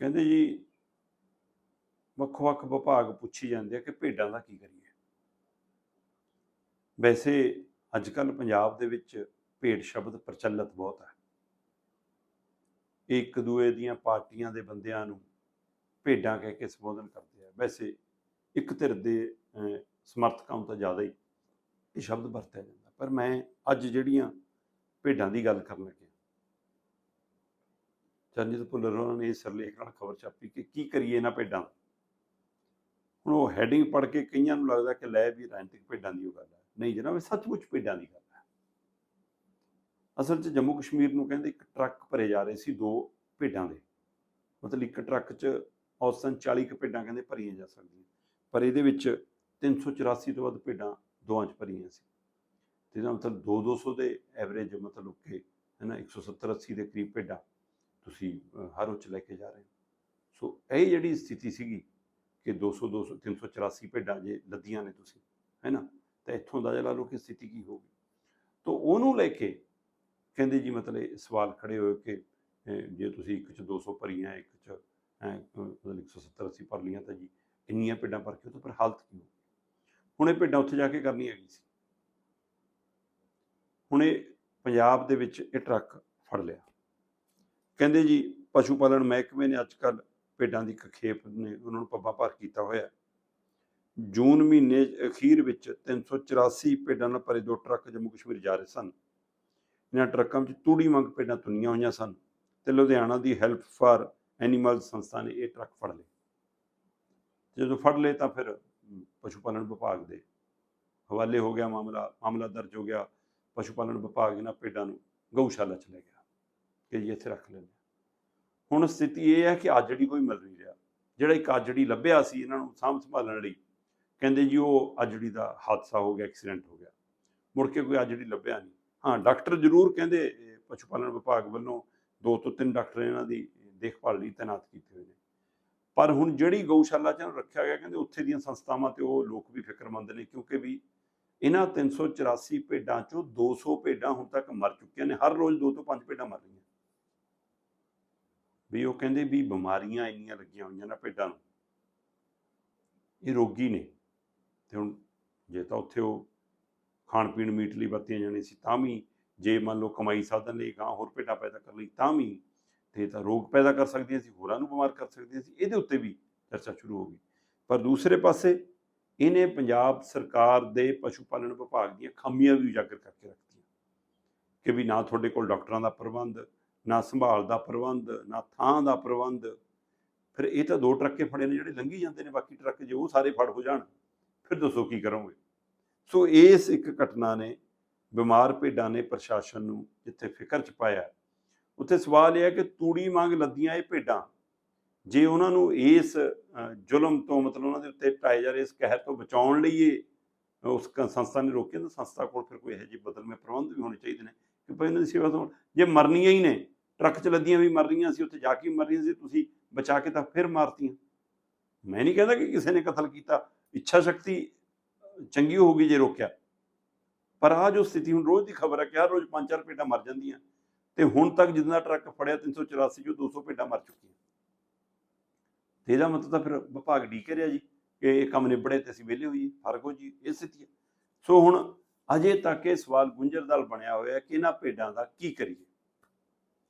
ਕਹਿੰਦੇ ਜੀ, ਵੱਖ-ਵੱਖ ਵਿਭਾਗ ਪੁੱਛੀ ਜਾਂਦੇ ਆ ਕਿ ਭੇਡਾਂ ਦਾ ਕੀ ਕਰੀਏ। ਵੈਸੇ ਅੱਜ ਕੱਲ ਪੰਜਾਬ ਦੇ ਵਿੱਚ ਭੇਡ ਸ਼ਬਦ ਪ੍ਰਚਲਿਤ ਬਹੁਤ ਹੈ। ਇੱਕ ਦੂਏ ਦੀਆਂ ਪਾਰਟੀਆਂ ਦੇ ਬੰਦਿਆਂ ਨੂੰ ਭੇਡਾਂ ਕਹਿ ਕੇ ਸੰਬੋਧਨ ਕਰਦੇ ਆ। ਵੈਸੇ ਇੱਕ ਧਿਰ ਦੇ ਸਮਰਥਕਾਂ ਨੂੰ ਤਾਂ ਜ਼ਿਆਦਾ ਹੀ ਇਹ ਸ਼ਬਦ ਵਰਤਿਆ ਜਾਂਦਾ। ਪਰ ਮੈਂ ਅੱਜ ਜਿਹੜੀਆਂ ਭੇਡਾਂ ਦੀ ਗੱਲ ਕਰਨ ਲੱਗਿਆ ਚਰਨਜੀਤ ਭੁੱਲਰ ਉਹਨਾਂ ਨੇ ਇਸ ਸਿਰਲੇਖ ਨਾਲ ਖਬਰ ਛਾਪੀ ਕਿ ਕੀ ਕਰੀਏ ਇਹਨਾਂ ਭੇਡਾਂ ਦਾ ਹੁਣ ਉਹ ਹੈਡਿੰਗ ਪੜ੍ਹ ਕੇ ਕਈਆਂ ਨੂੰ ਲੱਗਦਾ ਕਿ ਲੈ ਵੀ ਰਾਜਨੀਤਿਕ ਭੇਡਾਂ ਦੀ ਉਹ ਗੱਲ ਹੈ। ਨਹੀਂ ਜਨਾਬ, ਇਹ ਸੱਚਮੁੱਚ ਭੇਡਾਂ ਦੀ ਗੱਲ ਹੈ। ਅਸਲ 'ਚ ਜੰਮੂ ਕਸ਼ਮੀਰ ਨੂੰ ਕਹਿੰਦੇ ਇੱਕ ਟਰੱਕ ਭਰੇ ਜਾ ਰਹੇ ਸੀ ਦੋ ਭੇਡਾਂ ਦੇ। ਮਤਲਬ ਇੱਕ ਟਰੱਕ 'ਚ ਔਸਤਨ 40 ਕੁ ਭੇਡਾਂ ਕਹਿੰਦੇ ਭਰੀਆਂ ਜਾ ਸਕਦੀਆਂ। ਪਰ ਇਹਦੇ ਵਿੱਚ 384 ਤੋਂ ਵੱਧ ਭੇਡਾਂ ਦੋਆਂ 'ਚ ਭਰੀਆਂ ਸੀ। ਤੇ ਇਹਦਾ ਮਤਲਬ 2-200 ਦੇ ਐਵਰੇਜ ਮਤਲਬ ਕਿ ਹੈ ਨਾ 170 80 ਦੇ ਕਰੀਬ ਭੇਡਾਂ। ਤੁਸੀਂ ਅਹ, ਹਰ ਉੱਚ ਲੈ ਕੇ ਜਾ ਰਹੇ ਹੋ। ਸੋ ਇਹ ਜਿਹੜੀ ਸਥਿਤੀ ਸੀਗੀ ਕਿ 200 200 384 ਭੇਡਾਂ ਜੇ ਲੱਦੀਆਂ ਨੇ ਤੁਸੀਂ ਹੈ ਨਾ? ਤਾਂ ਇੱਥੋਂ ਦਾ ਲਾ ਲਓ ਕਿ ਸਥਿਤੀ ਕੀ ਹੋਊਗੀ ਤਾਂ ਉਹਨੂੰ ਲੈ ਕੇ ਕਹਿੰਦੇ ਜੀ ਮਤਲਬ ਇਹ ਸਵਾਲ ਖੜੇ ਹੋਏ ਕਿ ਜੇ ਤੁਸੀਂ ਇੱਕ ਚ 200 ਭਰੀਆਂ ਇੱਕ ਚ ਅਹ, ਮਤਲਬ 170 80 ਭਰ ਲੀਆਂ ਤਾਂ ਜੀ ਇੰਨੀਆਂ ਭੇਡਾਂ ਭਰ ਕੇ ਉਹ ਤਾਂ ਪਰ ਹਾਲਤ ਕੀ ਹੋਊਗੀ ਹੁਣ ਇਹ ਭੇਡਾਂ ਉੱਥੇ ਜਾ ਕੇ ਕਰਨੀ ਹੈਗੀ ਸੀ? ਹੁਣ ਇਹ ਪੰਜਾਬ ਦੇ ਵਿੱਚ ਇਹ ਟਰੱਕ ਫੜ ਲਿਆ। ਕਹਿੰਦੇ ਜੀ, ਪਸ਼ੂ ਪਾਲਣ ਮਹਿਕਮੇ ਨੇ ਅੱਜ ਕੱਲ ਭੇਡਾਂ ਦੀ ਖੇਪ ਨੇ, ਉਹਨਾਂ ਨੂੰ ਪੱਬਾਂ ਭਾਰ ਕੀਤਾ ਹੋਇਆ ਜੂਨ ਮਹੀਨੇ ਅਖੀਰ ਵਿੱਚ 384 ਭੇਡਾਂ ਨਾਲ ਭਰੇ ਦੋ ਟਰੱਕ ਜੰਮੂ ਕਸ਼ਮੀਰ ਜਾ ਰਹੇ ਸਨ। ਇਹਨਾਂ ਟਰੱਕਾਂ ਵਿੱਚ ਤੂੜੀ ਮੰਗ ਭੇਡਾਂ ਤੁਨੀਆਂ ਹੋਈਆਂ ਸਨ ਤੇ ਲੁਧਿਆਣਾ ਦੀ ਹੈਲਪ ਫਾਰ ਐਨੀਮਲ ਸੰਸਥਾ ਨੇ ਇਹ ਟਰੱਕ ਫੜ ਲਏ। ਜਦੋਂ ਫੜ ਲਏ ਤਾਂ ਫਿਰ ਪਸ਼ੂ ਪਾਲਣ ਵਿਭਾਗ ਦੇ ਹਵਾਲੇ ਹੋ ਗਿਆ ਮਾਮਲਾ ਮਾਮਲਾ ਦਰਜ ਹੋ ਗਿਆ। ਪਸ਼ੂ ਪਾਲਣ ਵਿਭਾਗ ਇਹਨਾਂ ਭੇਡਾਂ ਨੂੰ ਗਊਸ਼ਾਲਾ ਚ ਲੈ ਗਿਆ। ਕਿ ਜੀ ਇੱਥੇ ਰੱਖ ਲੈਂਦੇ ਹੁਣ ਸਥਿਤੀ ਇਹ ਹੈ ਕਿ ਆਜੜੀ ਕੋਈ ਮਿਲ ਨਹੀਂ ਰਿਹਾ। ਜਿਹੜਾ ਇੱਕ ਆਜੜੀ ਲੱਭਿਆ ਸੀ ਇਹਨਾਂ ਨੂੰ ਸਾਂਭ ਸੰਭਾਲਣ ਲਈ, ਕਹਿੰਦੇ ਜੀ ਉਹ ਆਜੜੀ ਦਾ ਹਾਦਸਾ ਹੋ ਗਿਆ, ਐਕਸੀਡੈਂਟ ਹੋ ਗਿਆ। ਮੁੜ ਕੇ ਕੋਈ ਆਜੜੀ ਲੱਭਿਆ ਨਹੀਂ। ਹਾਂ, ਡਾਕਟਰ ਜ਼ਰੂਰ ਕਹਿੰਦੇ ਪਸ਼ੂ ਪਾਲਣ ਵਿਭਾਗ ਵੱਲੋਂ ਦੋ ਤੋਂ ਤਿੰਨ ਡਾਕਟਰ ਇਹਨਾਂ ਦੀ ਦੇਖਭਾਲ ਲਈ ਤਾਇਨਾਤ ਕੀਤੇ ਹੋਏ ਨੇ। ਪਰ ਹੁਣ ਜਿਹੜੀ ਗਊਸ਼ਾਲਾ ਚ ਰੱਖਿਆ ਗਿਆ, ਕਹਿੰਦੇ ਉੱਥੇ ਦੀਆਂ ਸੰਸਥਾਵਾਂ ਤੇ ਉਹ ਲੋਕ ਵੀ ਫਿਕਰਮੰਦ ਨੇ, ਕਿਉਂਕਿ ਵੀ ਇਹਨਾਂ 384 ਭੇਡਾਂ ਚੋਂ 200 ਭੇਡਾਂ ਹੁਣ ਤੱਕ ਮਰ ਚੁੱਕੀਆਂ ਨੇ, ਹਰ ਰੋਜ਼ ਦੋ ਤੋਂ ਪੰਜ ਭੇਡਾਂ ਮਰ ਰਹੀਆਂ। ਵੀ ਉਹ ਕਹਿੰਦੇ ਵੀ ਬਿਮਾਰੀਆਂ ਇੰਨੀਆਂ ਲੱਗੀਆਂ ਹੋਈਆਂ ਨਾ ਭੇਡਾਂ ਨੂੰ। ਇਹ ਰੋਗੀ ਨੇ। ਤੇ ਹੁਣ ਜੇ ਤਾਂ ਉੱਥੇ ਉਹ ਖਾਣ ਪੀਣ ਮੀਟ ਲਈ ਵਰਤੀਆਂ ਜਾਣੀ ਸੀ, ਤਾਂ ਵੀ ਜੇ ਮੰਨ ਲਓ ਕਮਾਈ ਸਾਧਨ ਲਈ ਗਾਂ ਹੋਰ ਭੇਡਾਂ ਪੈਦਾ ਕਰ ਲਈ, ਤਾਂ ਵੀ ਤੇ ਤਾਂ ਰੋਗ ਪੈਦਾ ਕਰ ਸਕਦੀਆਂ ਸੀ, ਹੋਰਾਂ ਨੂੰ ਬਿਮਾਰ ਕਰ ਸਕਦੀਆਂ ਸੀ, ਇਹਦੇ ਉੱਤੇ ਵੀ ਚਰਚਾ ਸ਼ੁਰੂ ਹੋ ਗਈ। ਪਰ ਦੂਸਰੇ ਪਾਸੇ ਇਹਨੇ ਪੰਜਾਬ ਸਰਕਾਰ ਦੇ ਪਸ਼ੂ ਪਾਲਣ ਵਿਭਾਗ ਦੀਆਂ ਖਾਮੀਆਂ ਵੀ ਉਜਾਗਰ ਕਰਕੇ ਰੱਖਤੀਆਂ। ਕਿ ਵੀ ਨਾ ਤੁਹਾਡੇ ਕੋਲ ਡਾਕਟਰਾਂ ਦਾ ਪ੍ਰਬੰਧ ਨਾ ਸੰਭਾਲ ਦਾ ਪ੍ਰਬੰਧ, ਨਾ ਥਾਂ ਦਾ ਪ੍ਰਬੰਧ। ਫਿਰ ਇਹ ਤਾਂ ਦੋ ਟਰੱਕੇ ਫੜੇ ਨੇ ਜਿਹੜੇ ਲੰਘੀ ਜਾਂਦੇ ਨੇ, ਬਾਕੀ ਟਰੱਕ ਜੇ ਉਹ ਸਾਰੇ ਫੜ ਹੋ ਜਾਣ, ਫਿਰ ਦੱਸੋ ਕੀ ਕਰੋਗੇ? ਸੋ ਇਸ ਇੱਕ ਘਟਨਾ ਨੇ ਬਿਮਾਰ ਭੇਡਾਂ ਨੇ ਪ੍ਰਸ਼ਾਸਨ ਨੂੰ ਜਿੱਥੇ ਫਿਕਰ ਚ ਪਾਇਆ, ਉੱਥੇ ਸਵਾਲ ਇਹ ਹੈ ਕਿ ਤੂੜੀ ਮੰਗ ਲੱਦੀਆਂ ਇਹ ਭੇਡਾਂ, ਜੇ ਉਹਨਾਂ ਨੂੰ ਇਸ ਜ਼ੁਲਮ ਤੋਂ ਮਤਲਬ ਉਹਨਾਂ ਦੇ ਉੱਤੇ ਟਾਏ ਜਾ ਰਹੇ ਇਸ ਕਹਿਰ ਤੋਂ ਬਚਾਉਣ ਲਈ ਇਹ ਉਸ ਕ- ਸੰਸਥਾ ਨੇ ਰੋਕਿਆ, ਤਾਂ ਸੰਸਥਾ ਕੋਲ ਫਿਰ ਕੋਈ ਇਹੋ ਜਿਹੇ ਬਦਲਵੇਂ ਪ੍ਰਬੰਧ ਵੀ ਹੋਣੇ ਚਾਹੀਦੇ ਨੇ ਕਿ ਭਾਈ ਇਹਨਾਂ ਦੀ ਸੇਵਾ ਤੋਂ ਜੇ ਮਰਨੀਆਂ ਹੀ ਨੇ ਟਰੱਕ ਚ ਲੱਦੀਆਂ ਵੀ ਮਰ ਰਹੀਆਂ ਸੀ, ਉੱਥੇ ਜਾ ਕੇ ਵੀ ਮਰ ਰਹੀਆਂ ਸੀ, ਤੁਸੀਂ ਬਚਾ ਕੇ ਤਾਂ ਫਿਰ ਮਾਰਤੀਆਂ। ਮੈਂ ਨਹੀਂ ਕਹਿੰਦਾ ਕਿ ਕਿਸੇ ਨੇ ਕਤਲ ਕੀਤਾ, ਇੱਛਾ ਸ਼ਕਤੀ ਚੰਗੀ ਹੋਊਗੀ ਜੇ ਰੋਕਿਆ। ਪਰ ਆ ਜੋ ਸਥਿਤੀ ਹੁਣ ਰੋਜ਼ ਦੀ ਖਬਰ ਹੈ ਕਿ ਹਰ ਰੋਜ਼ ਪੰਜ ਚਾਰ ਭੇਡਾਂ ਮਰ ਜਾਂਦੀਆਂ। ਤੇ ਹੁਣ ਤੱਕ ਜਿੰਨਾ ਟਰੱਕ ਫੜਿਆ 384 ਚੋਂ 200 ਭੇਡਾਂ ਮਰ ਚੁੱਕੀਆਂ। ਤੇ ਇਹਦਾ ਮਤਲਬ ਤਾਂ ਫਿਰ ਵਿਭਾਗ ਡੀਕ ਰਿਹਾ ਜੀ ਕਿ ਇਹ ਕੰਮ ਨਿਬੜੇ ਤੇ ਅਸੀਂ ਵਿਹਲੇ ਹੋਈਏ, ਫ਼ਰਕ ਹੋ ਜੀ, ਇਹ ਸਥਿਤੀ ਹੈ। ਸੋ ਹੁਣ ਅਜੇ ਤੱਕ ਇਹ ਸਵਾਲ ਗੁੰਝਲਦਾਰ ਬਣਿਆ ਹੋਇਆ ਕਿ ਇਹਨਾਂ ਭੇਡਾਂ ਦਾ ਕੀ ਕਰੀਏ?